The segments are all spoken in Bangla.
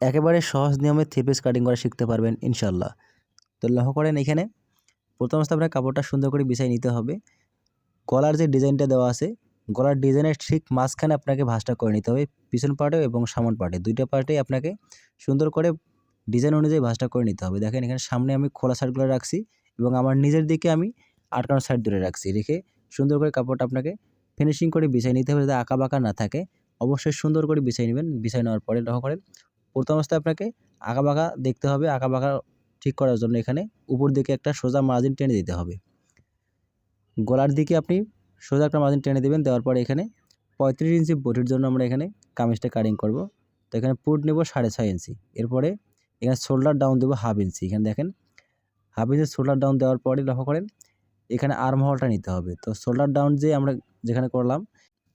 একেবারে সহজ নিয়মে থ্রি পিস কাটিং করা শিখতে পারবেন ইনশাল্লাহ তো লক্ষ্য করেন এখানে, প্রথম অবস্থা আপনার কাপড়টা সুন্দর করে বিছাই নিতে হবে। গলার যে ডিজাইনটা দেওয়া আছে, গলার ডিজাইনের ঠিক মাঝখানে আপনাকে ভাঁজটা করে নিতে হবে, পিছন পার্টে এবং সামন পার্টে। দুইটা পার্টেই আপনাকে সুন্দর করে ডিজাইন অনুযায়ী ভাঁজটা করে নিতে হবে। দেখেন এখানে সামনে আমি খোলা সাইডগুলো রাখছি এবং আমার নিজের দিকে আমি আটকানো সাইড দূরে রাখছি। রেখে সুন্দর করে কাপড়টা আপনাকে ফিনিশিং করে বিছাই নিতে হবে যাতে আঁকা বাঁকা না থাকে। অবশ্যই সুন্দর করে বিছাই নেবেন। বিছাই নেওয়ার পরে লক্ষ্য করেন প্রথম অবস্থায় আপনাকে বাঁকা দেখতে হবে বাঁকা ঠিক করার জন্য এখানে উপর দিকে একটা সোজা মার্জিন টেনে দিতে হবে। গলার দিকে আপনি সোজা একটা মার্জিন টেনে দেবেন, দেওয়ার পরে এখানে পঁয়ত্রিশ ইঞ্চি বটির জন্য আমরা এখানে কামিজটা কাটিং করব। তো এখানে পুট নেব সাড়ে ছয় ইঞ্চি এরপরে এখানে শোল্ডার ডাউন দেবো হাফ ইঞ্চি এখানে দেখেন হাফ ইঞ্চি শোল্ডার ডাউন দেওয়ার পরে লক্ষ্য করেন, এখানে আর্ম হলটা নিতে হবে। তো শোল্ডার ডাউন যে আমরা যেখানে করলাম,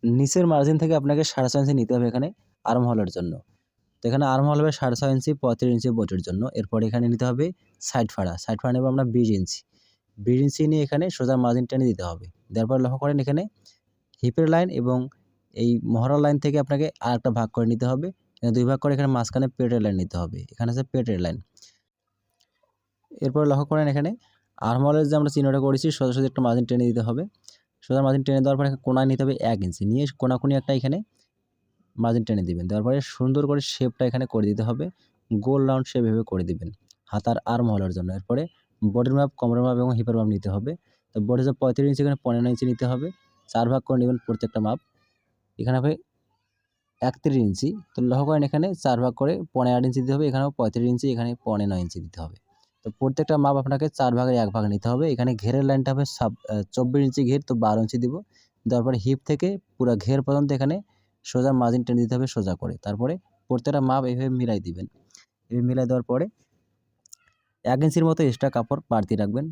নিচের মার্জিন থেকে আপনাকে সাড়ে ছয় ইঞ্চি নিতে হবে এখানে আর্ম হলের জন্য। তো এখানে আর্ম হল হবে সাড়ে ছয় ইঞ্চি, পঁয়ত্রিশ ইঞ্চি বোটের জন্য। এরপর এখানে নিতে হবে সাইড ফাড়া। সাইড ফাড়া নেব আমরা বিশ ইঞ্চি। বিশ ইঞ্চি নিয়ে এখানে সোজা মার্জিন টেনে দিতে হবে। দেওয়ার পর লক্ষ্য করেন এখানে হিপের লাইন এবং এই মহড়ার লাইন থেকে আপনাকে আর একটা ভাগ করে নিতে হবে। দুই ভাগ করে এখানে মাঝখানে পেটের লাইন নিতে হবে। এখানে আছে পেটের লাইন এরপর লক্ষ্য করেন এখানে আর্মহলের যে আমরা চিহ্নটা করেছি, সোজা সোজা একটা মার্জিন টেনে দিতে হবে। সোজা মার্জিন টেনে দেওয়ার পরে কোনায় নিতে হবে এক ইঞ্চি। নিয়ে কোনাকুনি একটা এখানে মার্জিন টেনে দিবেন। দেওয়ার পরে সুন্দর করে শেপটা এখানে করে দিতে হবে। গোল রাউন্ড শেপ ভেবে করে দিবেন হাতার আর্ম হলের জন্য। এরপরে বডির মাপ কমরের মাপ এবং হিপের মাপ নিতে হবে। তো বডি যে পঁয়ত্রিশ ইঞ্চি এখানে পনেরো ইঞ্চি নিতে হবে। চার ভাগ করে নেবেন প্রত্যেকটা মাপ এখানে হবে একত্রিশ ইঞ্চি তো লক্ষ্য করেন এখানে চার ভাগ করে পনেরো আট ইঞ্চি দিতে হবে। এখানেও পঁয়ত্রিশ ইঞ্চি এখানে পনেরো নয় ইঞ্চি দিতে হবে। তো প্রত্যেকটা মাপ আপনাকে চার ভাগের এক ভাগ নিতে হবে। এখানে ঘেরের লাইনটা হবে সাব চব্বিশ ইঞ্চি ঘের, তো বারো ইঞ্চি দিব। দেওয়ার পরে হিপ থেকে পুরো ঘের পর্যন্ত এখানে সোজা মার্জিন টেনে দিতে হবে সোজা করে। তারপরে প্রত্যেকটা মাপ এইভাবে মিলাই দিবেন। এভাবে মিলাই দেওয়ার পরে এক ইঞ্চির মতো এক্সট্রা কাপড় বাড়তি রাখবেন।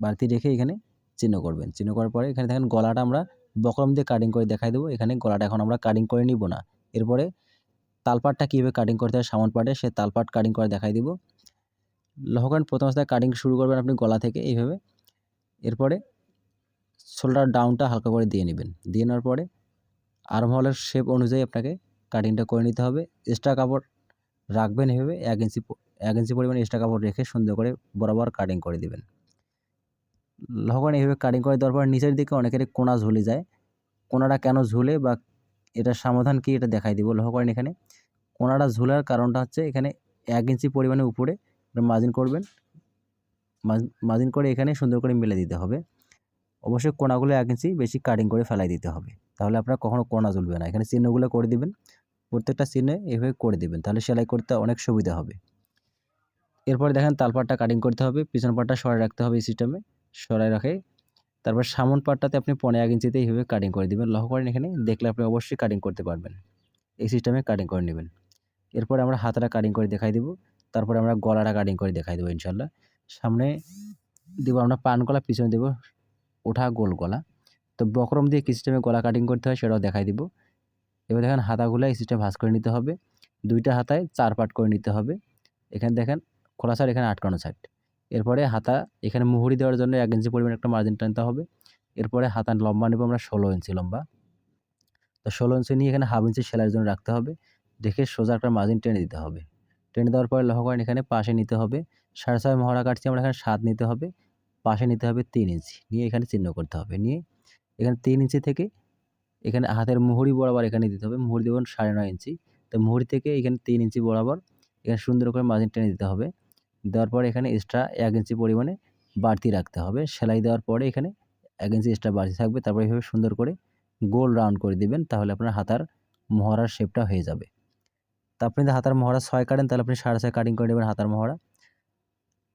বাড়তি রেখে এখানে চিহ্ন করবেন। চিহ্ন করার পরে এখানে দেখেন গলাটা আমরা বকরম দিয়ে কাটিং করে দেখাই দেবো। এখানে গলাটা এখন আমরা কাটিং করে নিব না। এরপরে তালপাটটা কীভাবে কাটিং করতে হয় সামন পাটে সে তালপাট কাটিং করে দেখাই দিব। লহকান প্রথম অবস্থায় কাটিং শুরু করবেন আপনি গলা থেকে এইভাবে। এরপরে শোল্ডার ডাউনটা হালকা করে দিয়ে নেবেন। দিয়ে নেওয়ার পরে আর্মহলের শেপ অনুযায়ী আপনাকে কাটিংটা করে নিতে হবে। এক্সট্রা কাপড় রাখবেন এভাবে, এক ইঞ্চি এক ইঞ্চি পরিমাণ এক্সট্রা কাপড় রেখে সুন্দর করে বরাবর কাটিং করে দেবেন। লহকান এইভাবে কাটিং করে দেওয়ার পর নিচের দিকে অনেকের কোনা ঝুলে যায়। কোনাটা কেন ঝুলে বা এটার সমাধান কি এটা দেখাই দিব লক্ষ্য এখানে। কোনাটা ঝুলার কারণটা হচ্ছে এখানে এক ইঞ্চি পরিমাণে উপরে মার্জিন করবেন। মার্জিন করে এখানে সুন্দর করে মেলে দিতে হবে। অবশ্যই কোনাগুলো এক ইঞ্চি বেশি কাটিং করে ফেলাই দিতে হবে। তাহলে আপনার কখনও কোনা ঝুলবে না। এখানে চিহ্নগুলো করে দিবেন। প্রত্যেকটা চিহ্নে এভাবে করে দিবেন। তাহলে সেলাই করতে অনেক সুবিধা হবে। এরপরে দেখেন তালপাটটা কাটিং করতে হবে। পিছন পাটটা সরাই রাখতে হবে এই সিস্টেমে সরাই রাখে তারপর সামন পাটটাতে আপনি পনেরো এক ইঞ্চিতে এইভাবে কাটিং করে দেবেন। লক্ষ্য করেন এখানে দেখলে আপনি অবশ্যই কাটিং করতে পারবেন। এই সিস্টেমে কাটিং করে নেবেন। এরপরে আমরা হাতটা কাটিং করে দেখাই দেবো। তারপরে আমরা গলাটা কাটিং করে দেখাই দেবো ইনশাল্লাহ সামনে দেবো আমরা পান গলা, পিছনে দেবো ওঠা গোল গলা। তো বক্রম দিয়ে কী সিস্টেমে গলা কাটিং করতে হয় সেটাও দেখাই দিব। এবার দেখেন হাতাগুলো এই সিস্টেমে ভাঁজ করে নিতে হবে। দুইটা হাতায় চার পাট করে নিতে হবে। এখানে দেখেন খোলা সাইড এখানে আটকানো সাইড এরপরে হাতা এখানে মুহুরি দেওয়ার জন্য এক ইঞ্চি পরিমাণ একটা মার্জিন টানতে হবে। এরপরে হাতা লম্বা নেব আমরা ষোলো ইঞ্চি লম্বা। তো ষোলো ইঞ্চি নিয়ে এখানে হাফ ইঞ্চি সেলাইয়ের জন্য রাখতে হবে। দেখে সোজা একটা মার্জিন টেনে দিতে হবে। টেনে দেওয়ার পরে লক্ষ্য করেন এখানে পাশে নিতে হবে। সাড়ে ছয় মহড়া কাটছি আমরা এখানে সাত নিতে হবে। পাশে নিতে হবে তিন ইঞ্চি নিয়ে এখানে চিহ্ন করতে হবে। নিয়ে এখানে তিন ইঞ্চি থেকে এখানে হাতের মুহুরি বরাবর এখানে দিতে হবে। মুহুরি দেবেন সাড়ে নয় ইঞ্চি। তো মুহুরি থেকে এখানে তিন ইঞ্চি বরাবর এখানে সুন্দর করে মার্জিন টেনে দিতে হবে। দেওয়ার পরে এখানে এক্সট্রা এক ইঞ্চি পরিমাণে বাড়তি রাখতে হবে। সেলাই দেওয়ার পরে এখানে এক ইঞ্চি এক্সট্রা বাড়তি থাকবে। তারপরে এভাবে সুন্দর করে গোল রাউন্ড করে দিবেন। তাহলে আপনার হাতার মহড়ার শেপটা হয়ে যাবে। তা আপনি যদি হাতার মহড়া ছয় কাটেন, তাহলে আপনি সাড়ে ছয় কাটিং করে নেবেন হাতার মহড়া।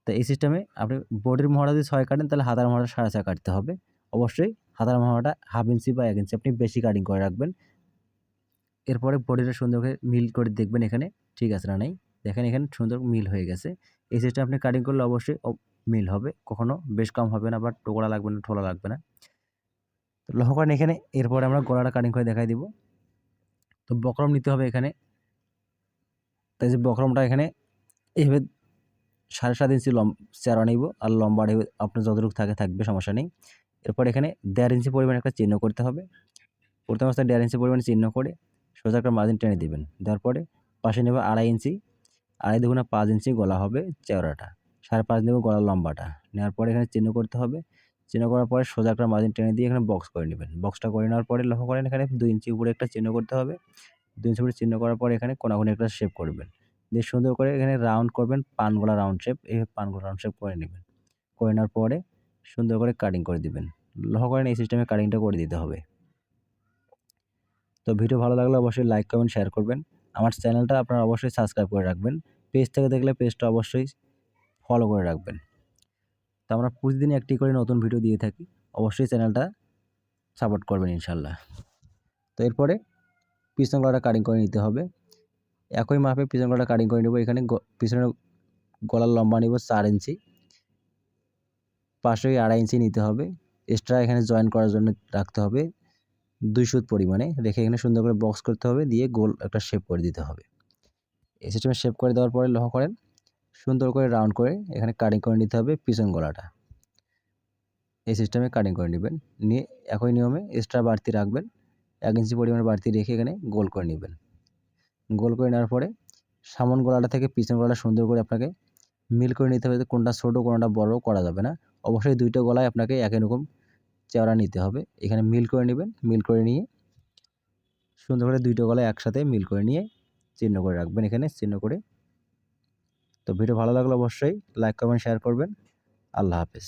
তো এই সিস্টেমে আপনি বডির মহড়া যদি ছয় কাটেন, তাহলে হাতার মহড়া সাড়ে ছয় কাটতে হবে। অবশ্যই হাতার মহড়াটা হাফ ইঞ্চি বা এক ইঞ্চি আপনি বেশি কাটিং করে রাখবেন। এরপরে বডিটা সুন্দর করে মিল করে দেখবেন এখানে, ঠিক আছে না নাই? দেখেন এখানে সুন্দর মিল হয়ে গেছে। এই সিস্টেম আপনি কাটিং করলে অবশ্যই মিল হবে, কখনো বেশ কম হবে না বা টোকরা লাগবে না, ঠোলা লাগবে না। তো লক্ষ্য এখানে, এরপরে আমরা গলাটা কাটিং করে দেখাই দিব। তো বক্রম নিতে হবে এখানে। তাই যে বক্রমটা এখানে, এইভাবে সাড়ে সাত ইঞ্চি লম চেরা নিব, আর লম্বা আপনার যতটুকু থাকে, থাকবে, সমস্যা নেই। এরপর এখানে দেড় ইঞ্চি পরিমাণ একটা চিহ্ন করতে হবে। প্রথম অবস্থায় দেড় ইঞ্চি পরিমাণ চিহ্ন করে সোজা একটা মার্জিন টেনে দেবেন। দেওয়ার পরে পাশে নেবে আড়াই ইঞ্চি আড়াই দুগুণা পাঁচ ইঞ্চি গলা হবে চেওড়াটা। সাড়ে পাঁচ নেব গলার লম্বাটা। নেওয়ার পরে এখানে চিহ্ন করতে হবে। চিহ্ন করার পরে সোজা একটা মার্জিন টেনে দিয়ে এখানে বক্স করে নেবেন। বক্সটা করে নেওয়ার পরে লক্ষ্য করেন এখানে দুই ইঞ্চি উপরে একটা চিহ্ন করতে হবে। দুই ইঞ্চি উপরে চিহ্ন করার পরে এখানে কোনাকুনি একটা শেপ করবেন। দিয়ে সুন্দর করে এখানে রাউন্ড করবেন পান গলা রাউন্ড শেপ এই পান গলা রাউন্ড শেপ করে নেবেন। করে নেওয়ার পরে সুন্দর করে কাটিং করে দিবেন। লক্ষ্য করেন এই সিস্টেমে কাটিংটা করে দিতে হবে। তো ভিডিও ভালো লাগলে অবশ্যই লাইক কমেন্ট শেয়ার করবেন। আমার চ্যানেলটা আপনারা অবশ্যই সাবস্ক্রাইব করে রাখবেন। পেজ থেকে দেখলে পেজটা অবশ্যই ফলো করে রাখবেন। তো আমরা প্রতিদিন একটি করে নতুন ভিডিও দিয়ে থাকি। অবশ্যই চ্যানেলটা সাপোর্ট করবেন ইনশাল্লাহ তো এরপরে পিছন গলাটা কাটিং করে নিতে হবে। একই মাপে পিছন গলাটা কাটিং করে নেব। এখানে পিছনের গলার লম্বা নেব চার ইঞ্চি পাশে আড়াই ইঞ্চি নিতে হবে। এক্সট্রা এখানে জয়েন করার জন্য রাখতে হবে। দুই সুত পরিমাণে রেখে এখানে সুন্দর করে বক্স করতে হবে, দিয়ে গোল একটা শেপ করে দিতে হবে। এই সিস্টেমে শেপ করে দেওয়ার পরে লক্ষ্য করেন, সুন্দর করে রাউন্ড করে এখানে কাটিং করে নিতে হবে পিছন গলাটা। এই সিস্টেমে কাটিং করে নেবেন, নিয়ে একই নিয়মে এক্সট্রা বাড়তি রাখবেন, এক ইঞ্চি পরিমাণে বাড়তি রেখে এখানে গোল করে নেবেন। গোল করে নেওয়ার পরে সামন গলাটা থেকে পিছন গলাটা সুন্দর করে আপনাকে মিল করে নিতে হবে কোনটা ছোটো, কোনটা বড় করা যাবে না। অবশ্যই দুইটা গলায় আপনাকে একই রকম চেওড়া নিতে হবে। এখানে মিল করে নেবেন, মিল করে নিয়ে সুন্দর করে দুইটা গলায় একসাথে মিল করে নিয়ে চিহ্ন করে রাখবেন এখানে, চিহ্ন করে। তো ভিডিও ভালো লাগলে অবশ্যই লাইক কমেন্ট শেয়ার করবেন। আল্লাহ হাফেজ।